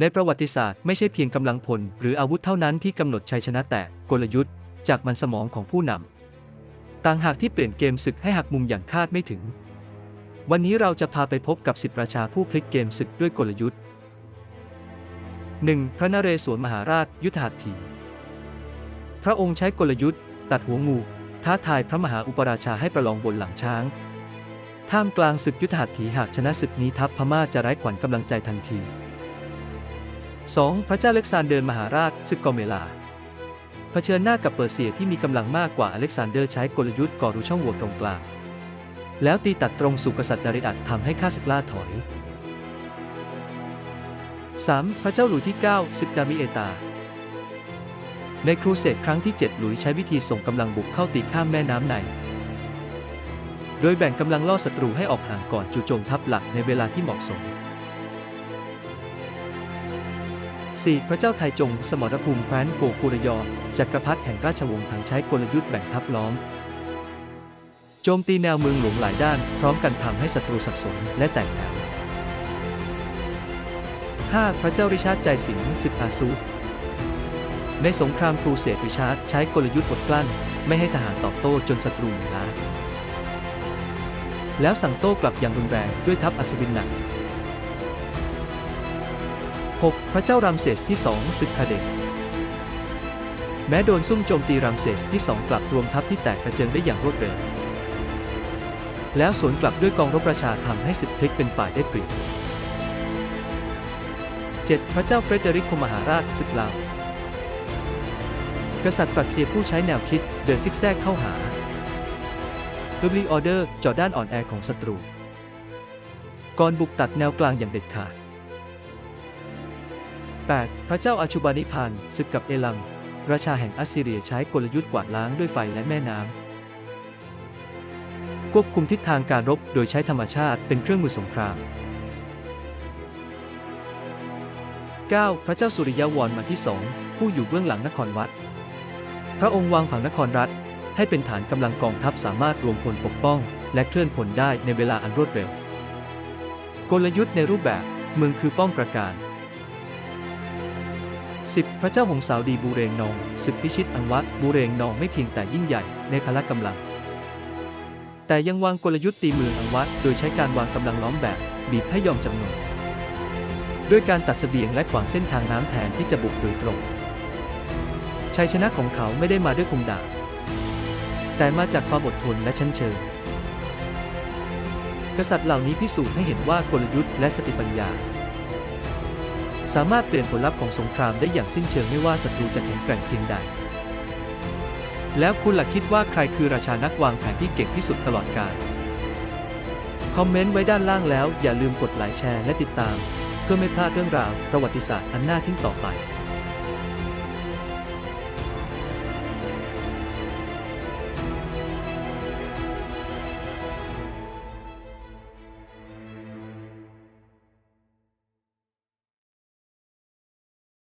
ในประวัติศาสตร์ไม่ใช่เพียงกำลังพลหรืออาวุธเท่านั้นที่กำหนดชัยชนะแต่กลยุทธ์ จากมันสมองของผู้นำต่างหากที่เปลี่ยนเกมศึกให้หักมุมอย่างคาดไม่ถึง วันนี้เราจะพาไปพบกับสิบราชาผู้พลิกเกมศึกด้วยกลยุทธ์ 1. พระนเรศวรมหาราชยุทธหัตถี พระองค์ใช้กลยุทธ์ ตัดหัวงู ท้าทายพระมหาอุปราชาให้ประลองบนหลังช้าง ท่ามกลางศึกยุทธหัตถีหากชนะศึกนี้ทัพพม่าจะไร้ขวัญกำลังใจทันที 2. พระเจ้าเล็กซานเดิร์มหาราชศึกกอเมลา เผชิญหน้ากับเปอร์เซียที่มีกำลังมากกว่าอเล็กซานเดอร์ใช้กลยุทธ์ก่อรูช่องโหว่ตรงกลาง แล้วตีตัดตรงสู่กษัตริย์ดาริอัดทำให้ข้าศึกล่าถอย 3. พระเจ้าหลุยที่ 9 ศึกดามิเอตา ในครูเสดครั้งที่ 7 หลุยใช้วิธีส่งกำลังบุกเข้าตีข้ามแม่น้ำใน โดยแบ่งกำลังล่อศัตรูให้ออกห่างก่อนจู่โจมทัพหลักในเวลาที่เหมาะสม 4. พระเจ้าไทจง สมรภูมิแคว้นโกกุรยอ จักรพรรดิแห่งราชวงศ์ถังใช้กลยุทธ์แบ่งทัพล้อม โจมตีแนวเมืองหลวงหลายด้าน พร้อมกันทำให้ศัตรูสับสนและแตกแถว 5. พระเจ้าริชาร์ดใจสิงห์ศึกอาซู ในสงครามครูเสดริชาร์ดใช้กลยุทธ์อดกลั้น ไม่ให้ทหารตอบโต้จนศัตรูหนีล้าแล้วสั่งโต้กลับอย่างรุนแรงด้วยทัพอัศวินหนัก 6. พระเจ้ารามเสสที่2ศึกคาเดกแม้โดนซุ่มโจมตีรามเสสที่2กลับรวมทัพที่แตกกระเจิงได้อย่างรวดเร็ว แล้วสวนกลับด้วยกองรบประชาทำให้ศึกพลิกเป็นฝ่ายได้เปรียบ 7. พระเจ้าเฟรเดริกคมหาราชศึกลาวกษัตริย์ปรัสเซียผู้ใช้แนวคิดเดินซิกแซกเข้าหาดบลีออเดอร์จอด้านอ่อนแอของศัตรู ก่อนบุกตัดแนวกลางอย่างเด็ดขาด 8. พระเจ้าอาชูบานิพานศึกกับเอลัม ราชาแห่งอัสซีเรียใช้กลยุทธ์กวาดล้างด้วยไฟและแม่น้ำ ควบคุมทิศทางการรบโดยใช้ธรรมชาติเป็นเครื่องมือสงคราม 9. พระเจ้าสุริยวรมันที่สองผู้อยู่เบื้องหลังนครวัด พระองค์วางผังนครรัฐ ให้เป็นฐานกำลังกองทัพสามารถรวมพลปกป้อง และเคลื่อนพลได้ในเวลาอันรวดเร็ว กลยุทธ์ในรูปแบบเมืองคือป้องประการ 10. พระเจ้าหงสาวดีบูเรงนองศึกพิชิตอังวัดบูเรงนองไม่เพียงแต่ยิ่งใหญ่ในพละกำลัง แต่ยังวางกลยุทธ์ตีเมืองอังวัดโดยใช้การวางกำลังล้อมแบบ บีบให้ยอมจำนนด้วยการตัดเสบียงและขวางเส้นทางน้ำแทนที่จะบุกโดยตรงชัยชนะของเขาไม่ได้มาด้วยคมดาบแต่มาจากความอดทนและชั้นเชิง กษัตริย์เหล่านี้พิสูจน์ให้เห็นว่ากลยุทธ์และสติปัญญา สามารถเปลี่ยนผลลัพธ์ของสงครามได้อย่างสิ้นเชิงไม่ว่าศัตรูจะแข็งแกร่งเพียงใด แล้วคุณล่ะคิดว่าใครคือราชานักวางแผนที่เก่งที่สุดตลอดกาล คอมเมนต์ไว้ด้านล่างแล้วอย่าลืมกดไลค์แชร์และติดตาม เพื่อไม่พลาดเรื่องราวประวัติศาสตร์อันน่าทึ่งต่อไป